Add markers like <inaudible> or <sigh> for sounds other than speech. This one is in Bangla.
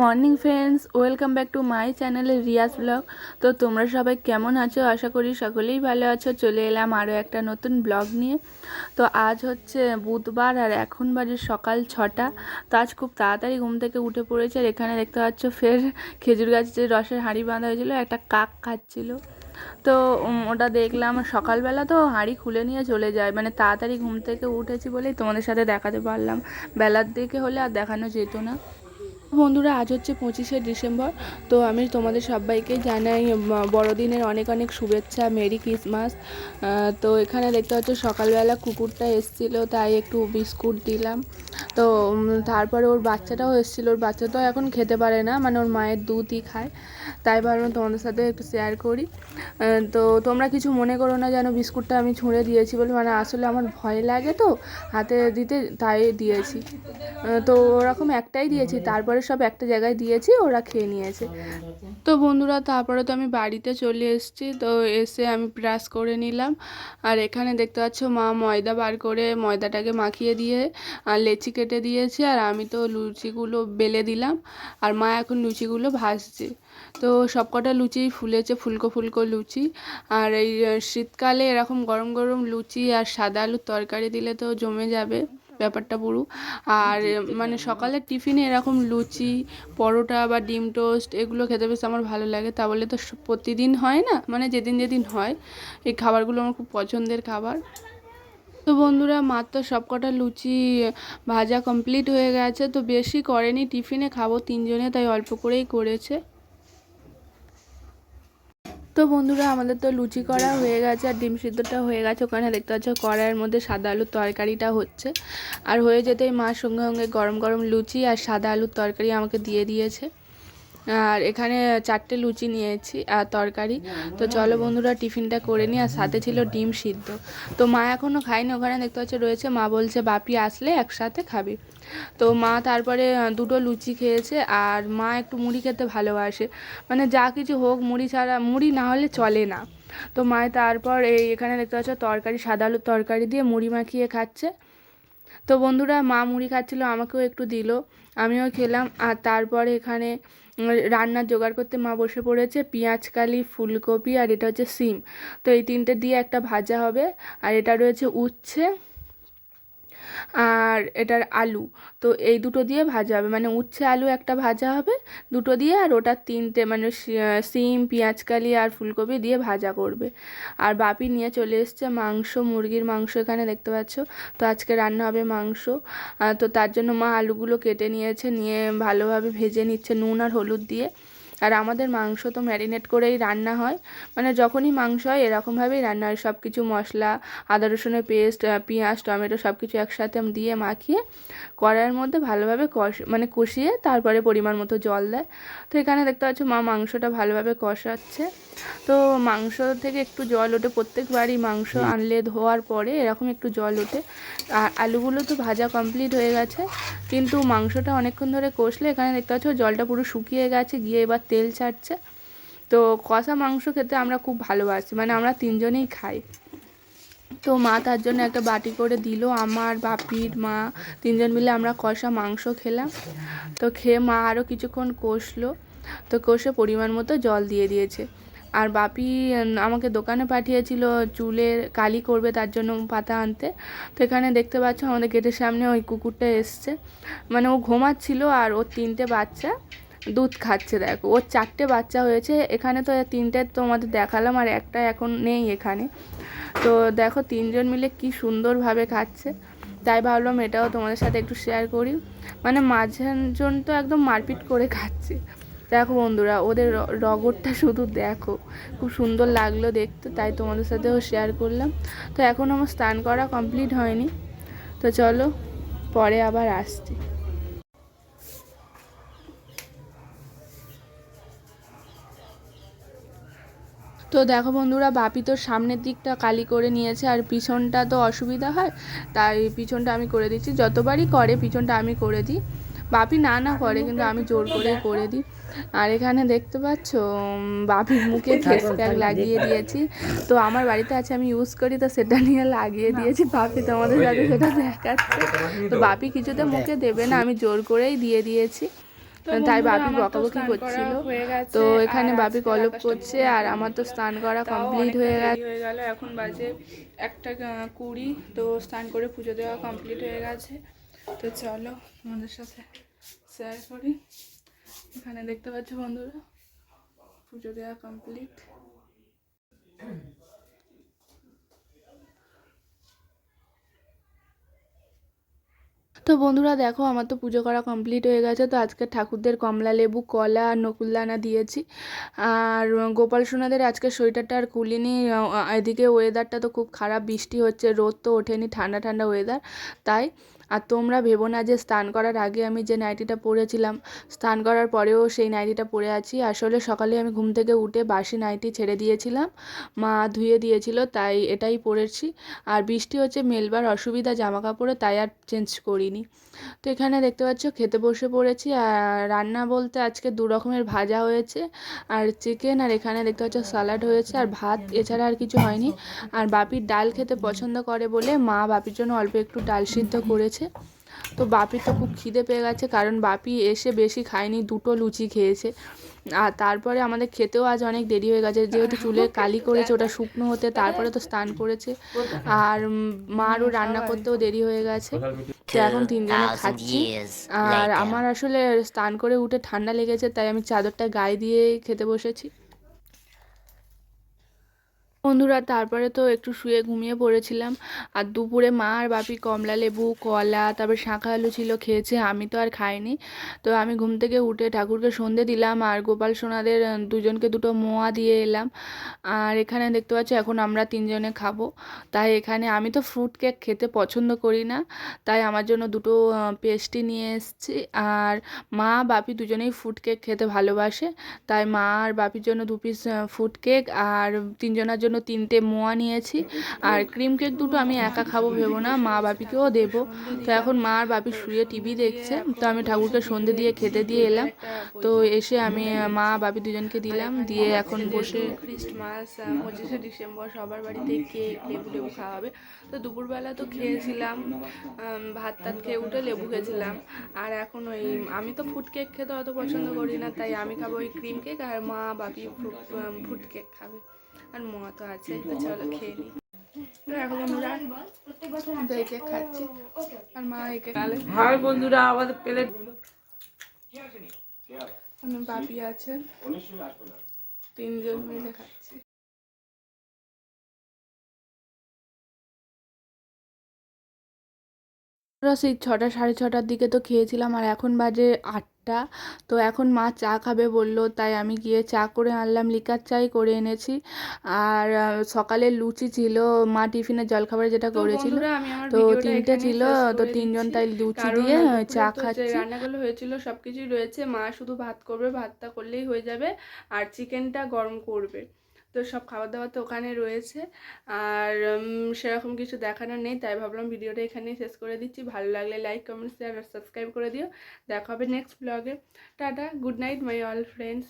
Morning friends, welcome back to my চ্যানেলে রিয়াজ ব্লগ। তো তোমরা সবাই কেমন আছো? আশা করি সকলেই ভালো আছো। চলে এলাম আরও একটা নতুন ব্লগ নিয়ে। তো আজ হচ্ছে বুধবার আর এখন বাজে সকাল ছটা। তো আজ খুব তাড়াতাড়ি ঘুম থেকে উঠে পড়েছে আর এখানে দেখতে পাচ্ছ ফের খেজুর গাছের রসের হাঁড়ি বাঁধা হয়েছিল, একটা কাক খাচ্ছিল। তো ওটা দেখলাম সকালবেলা তো হাঁড়ি খুলে নিয়ে চলে যায়। মানে তাড়াতাড়ি ঘুম থেকে উঠেছি বলেই তোমাদের সাথে দেখাতে পারলাম। বেলার দিকে হলে আর দেখানো যেত না। বন্ধুরা, আজ হচ্ছে পঁচিশে ডিসেম্বর। তো আমি তোমাদের সবাইকে জানাই বড়দিনের অনেক অনেক শুভেচ্ছা, মেরি ক্রিসমাস। তো এখানে দেখতে পাচ্ছ, সকালবেলা কুকুরটা এসেছিল, তাই একটু বিস্কুট দিলাম। তো তারপরে ওর বাচ্চাটাও এসেছিল। ওর বাচ্চা তো এখন খেতে পারে না মানে ওর মায়ের দুধই খায়। তাই ভাবলাম তোমাদের সাথে একটু শেয়ার করি। তো তোমরা কিছু মনে করো না যেন বিস্কুটটা আমি ছুঁড়ে দিয়েছি বলে মানে আসলে আমার ভয় লাগে তো, হাতে দিতে তাই দিয়েছি। তো ওরকম একটাই দিয়েছি, তারপরে সব একটা জায়গায় দিয়েছি, ওরা খেয়ে নিয়েছে। তো বন্ধুরা, তারপরে তো আমি বাড়িতে চলে এসেছি, তো এসে আমি ব্রাশ করে নিলাম। আর এখানে দেখতে পাচ্ছ মা ময়দা বার করে ময়দাটাকে মাখিয়ে দিয়ে, আর লেচি কেটে দিয়েছে, আর আমি তো লুচিগুলো বেলে দিলাম। আর মা এখন লুচিগুলো ভাজছে। তো সবকটা লুচি ফুলেছে ফুলকো ফুলকো লুচি। আর এই শীতকালে এরকম গরম গরম লুচি আর সাদা আলুর তরকারি দিলে তো জমে যাবে ব্যাপারটা পুরো। আর মানে সকালের টিফিনে এরকম লুচি পরোটা বা ডিম টোস্ট এগুলো খেতে বেশ আমার ভালো লাগে। তা বলে তো প্রতিদিন হয় না? মানে যেদিন যেদিন হয় এই খাবারগুলো আমার খুব পছন্দের খাবার। তো বন্ধুরা মাত্র সবকটা লুচি ভাজা কমপ্লিট হয়ে গেছে। তো বেশি করেনি টিফিনে খাব তিনজনে তাই অল্প করেই করেছে। তো বন্ধুরা, আমাদের তো লুচি করা হয়ে গেছে আর ডিম সিদ্ধটা হয়ে গেছে। ওখানে দেখতে পাচ্ছ কড়াইয়ের মধ্যে সাদা আলুর তরকারিটা হচ্ছে। আর হয়ে যেতেই মার সঙ্গে সঙ্গে গরম গরম লুচি আর সাদা আলুর তরকারি আমাকে দিয়ে দিয়েছে। আর এখানে চারটে লুচি নিয়েছি আর তরকারি। তো চলো বন্ধুরা, টিফিনটা করে নিই। আর সাথে ছিল ডিম সিদ্ধ। তো মা এখনও খায়নি, ওখানে দেখতে পাচ্ছ রয়েছে। মা বলছে, বাপি, আসলে একসাথে খাবি। তো মা তারপরে দুটো লুচি খেয়েছে। আর মা একটু মুড়ি খেতে ভালোবাসে। মানে যা কিছু হোক, মুড়ি ছাড়া, মুড়ি না হলে চলে না। তো মায় তারপর এই এখানে দেখতে পাচ্ছ, তরকারি, সাদা আলুর তরকারি দিয়ে মুড়ি মাখিয়ে খাচ্ছে। তো বন্ধুরা মা মুড়ি খাচ্ছিল, আমাকেও একটু দিল। আমিও খেলাম, আর তারপরে এখানে রান্না রান্নার জোগাড় করতে মা বসে পড়েছে পেঁয়াজকালি ফুলকপি, আর এটা হচ্ছে সিম। তো এই তিনটে দিয়ে একটা ভাজা হবে, আর এটা রয়েছে উচ্ছে। আর এটার আলু। তো এই দুটো দিয়ে ভাজা হবে। মানে উচ্ছে আলু একটা ভাজা হবে, দুটো দিয়ে আর ওটা তিনটে মানে সিম পেঁয়াজকালি আর ফুলকপি দিয়ে ভাজা করবে। আর বাপি নিয়ে চলে এসছে মাংস, মুরগির মাংস এখানে দেখতে পাচ্ছ। তো আজকে রান্না হবে মাংস। তো তার জন্য মা আলুগুলো কেটে নিয়েছে, নিয়ে ভালোভাবে ভেজে নিচ্ছে নুন আর হলুদ দিয়ে। আর আমাদের মাংস তো ম্যারিনেট করেই রান্না হয়। মানে যখনই মাংস হয়, এরকমভাবেই রান্না হয়। সব কিছু মশলা, আদা রসুনের পেস্ট পেঁয়াজ, টমেটো সব কিছু একসাথে দিয়ে মাখিয়ে কড়াইয়ের মধ্যে ভালোভাবে কষ মানে কষিয়ে তারপরে পরিমাণ মতো জল দেয়। তো এখানে দেখতে পাচ্ছ মা মাংসটা ভালোভাবে কষাচ্ছে। তো মাংস থেকে একটু জল ওঠে প্রত্যেকবারই মাংস আনলে ধোয়ার পরে এরকম একটু জল ওঠে। আর আলুগুলো তো ভাজা কমপ্লিট হয়ে গেছে কিন্তু মাংসটা অনেকক্ষণ ধরে কষলে এখানে দেখতে পাচ্ছ জলটা পুরো শুকিয়ে গেছে গিয়ে এবার তেল ছাড়ছে। তো কষা মাংস খেতে আমরা খুব ভালোবাসি মানে আমরা তিনজনেই খাই। তো মা তার জন্য একটা বাটি করে দিল আমার বাপির মা তিনজন মিলে আমরা কষা মাংস খেলাম। তো খেয়ে মা আরও কিছুক্ষণ কষলো তো কষে পরিমাণ মতো জল দিয়ে দিয়েছে। আর বাপি আমাকে দোকানে পাঠিয়েছিল চুলের কালি করবে তার জন্য পাতা আনতে। তো এখানে দেখতে পাচ্ছ আমাদের গেটের সামনে ওই কুকুরটা এসছে। মানে ও ঘুমাচ্ছিল আর ওর তিনটে বাচ্চা দুধ খাচ্ছে, দেখো। ওর চারটে বাচ্চা হয়েছে। এখানে তো তিনটে তোমাদের দেখালাম আর একটা এখন নেই এখানে। তো দেখো তিনজন মিলে কি সুন্দরভাবে খাচ্ছে। তাই ভাবলাম এটাও তোমাদের সাথে একটু শেয়ার করি। মানে মাঝজন তো একদম মারপিট করে খাচ্ছে। দেখো বন্ধুরা, ওদের রগরটা শুধু দেখো। খুব সুন্দর লাগল দেখতে, তাই তোমাদের সাথেও শেয়ার করলাম। তো এখন আমার স্নান করা কমপ্লিট হয়নি। তো চলো, পরে আবার আসছি। তো দেখো বন্ধুরা, বাপি তো সামনের দিকটা কালি করে নিয়েছে, আর পিছনটা তো অসুবিধা হয়, তাই পিছনটা আমি করে দিচ্ছি। যতবারই করে, পিছনটা আমি করে দিই। বাপি না না করে কিন্তু আমি জোর করে করে দিই। আর এখানে দেখতে পাচ্ছ বাপির মুখে <laughs> ফেস প্যাক লাগিয়ে দিয়েছি। তো আমার বাড়িতে আছে আমি ইউজ করি তো সেটা নিয়ে লাগিয়ে দিয়েছি। বাপি তোমাদের সাথে সেটা দেখাচ্ছে। তো বাপি কিছুতে মুখে দেবে না আমি জোর করেই দিয়ে দিয়েছি। তাই বাপি বকাবকি করছিল। তো এখানে বাপি কলপ করছে আর আমার তো স্নান করা কমপ্লিট হয়ে গেছে। হয়ে গেল। এখন বাজে একটা কুড়ি তো স্নান করে পুজো দেওয়া কমপ্লিট হয়ে গেছে। তো চলো আমাদের সাথে শেয়ার করি এখানে দেখতে পাচ্ছ বন্ধুরা, পুজো দেওয়া কমপ্লিট তো বন্ধুরা দেখো, আমার তো পুজো করা কমপ্লিট হয়ে গেছে। তো আজকে ঠাকুরদের কমলা লেবু, কলা আর নকুলদানা দিয়েছি। আর গোপাল সোনাদের আজকে সোয়েটারটা আর কুলিনি এদিকে ওয়েদারটা তো খুব খারাপ, বৃষ্টি হচ্ছে, রোদ তো ওঠেনি, ঠান্ডা ঠান্ডা ওয়েদার তাই আর তোমরা ভেবো না যে স্নান করার আগে আমি যে নাইটিটা পরেছিলাম, স্নান করার পরেও সেই নাইটিটা পরে আছি। আসলে সকালে আমি ঘুম থেকে উঠে বাসি নাইটি ছেড়ে দিয়েছিলাম, মা ধুয়ে দিয়েছিল, তাই এটাই পরেছি। আর বৃষ্টি হচ্ছে, মেলবার অসুবিধা জামা কাপড়ে তাই আর চেঞ্জ করিনি। তো এখানে দেখতে পাচ্ছ, খেতে বসে পড়েছি। আর রান্না বলতে আজকে দু রকমের ভাজা হয়েছে, আর চিকেন আর এখানে দেখতে পাচ্ছ স্যালাড হয়েছে, আর ভাত এছাড়া আর কিছু হয়নি। আর বাপির ডাল খেতে পছন্দ করে বলে মা বাপির জন্য অল্প একটু ডাল সিদ্ধ করেছে। তো বাপি তো খুব খিদে পেয়ে গেছে কারণ বাপি এসে বেশি খায়নি দুটো লুচি খেয়েছে। আর তারপরে আমাদের খেতেও আজ অনেক দেরি হয়ে গেছে যেহেতু চুলে কালি করেছে ওটা শুকনো হতে তারপরে তো স্নান করেছে। আর মারও রান্না করতেও দেরি হয়ে গেছে। এখন তিনজনে 2,000 খাচ্ছি। আর আমার আসলে স্নান করে উঠে ঠান্ডা লেগেছে তাই আমি চাদরটা গায়ে দিয়ে খেতে বসেছি। বন্ধুরা, তারপরে তো একটু শুয়ে ঘুমিয়ে পড়েছিলাম। আর দুপুরে মা আর বাপি কমলা লেবু, কলা, তারপর শাঁখা আলু ছিল, খেয়েছে, আমি তো আর খাইনি। তো আমি ঘুম থেকে উঠে ঠাকুরকে সন্ধে দিলাম আর গোপাল সোনাদের দুজনকে দুটো মোয়া দিয়ে এলাম। আর এখানে দেখতে পাচ্ছি, এখন আমরা তিনজনে খাব। তাই এখানে আমি তো ফ্রুট কেক খেতে পছন্দ করি না, তাই আমার জন্য দুটো পেস্ট্রি নিয়ে এসেছি। আর মা, বাপি দুজনেই ফ্রুট কেক খেতে ভালোবাসে। তাই মা আর বাপির জন্য দু পিস ফ্রুট কেক আর তিনজনের জন্য তিনটে মোয়া নিয়েছি। আর ক্রিম কেক দুটো আমি একা খাব ভেবো না, মা বাপিকেও দেবো। তো এখন মা আর বাপি শুয়ে টিভি দেখছে, তো আমি ঠাকুরকে সন্ধে দিয়ে খেতে দিয়ে এলাম। তো এসে আমি মা বাপি দুজনকে দিলাম, দিয়ে এখন বসে ক্রিস্টমাস পঁচিশে ডিসেম্বর সবার বাড়িতে কেক, লেবু লেবু খাওয়া হবে তো দুপুরবেলা তো খেয়েছিলাম ভাত টাত খেয়ে উঠে লেবু খেয়েছিলাম। আর এখন ওই, আমি তো ফুড কেক খেতে অত পছন্দ করি না, তাই আমি খাব ওই ক্রিম কেক আর মা বাপি ফুড কেক খাবে। আর মা তো আছে তো চলো খেয়ে নিই এখন আমরা দই খাচ্ছি। আর মা এই কেক খালে বন্ধুরা আমাদের প্লেট আমি বাপি আছে। তিনজন মিলে খাচ্ছি। আমরা সেই ছটা সাড়ে ছটার দিকে তো খেয়েছিলাম আর এখন বাজে আটটা তো এখন মা চা খাবে বলল তাই আমি গিয়ে চা করে আনলাম লিকার চাই করে এনেছি। আর সকালে লুচি ছিল মা টিফিনের জলখাবারে যেটা করেছিল তো তিনটে ছিল তো তিনজন তাই লুচি দিয়ে চা খাচ্ছি। রান্নাগুলো হয়েছিল সব কিছুই রয়েছে। মা শুধু ভাত করবে ভাতটা করলেই হয়ে যাবে আর চিকেনটা গরম করবে। তো সব খাবার দাবার তো ওখানে রয়েছে। আর সেরকম কিছু দেখানোর নেই, তাই ভাবলাম ভিডিওটা এখানেই শেষ করে দিচ্ছি। ভালো লাগলে লাইক কমেন্ট শেয়ার আর সাবস্ক্রাইব করে দিও। দেখা হবে নেক্সট ব্লগে tata good night my all friends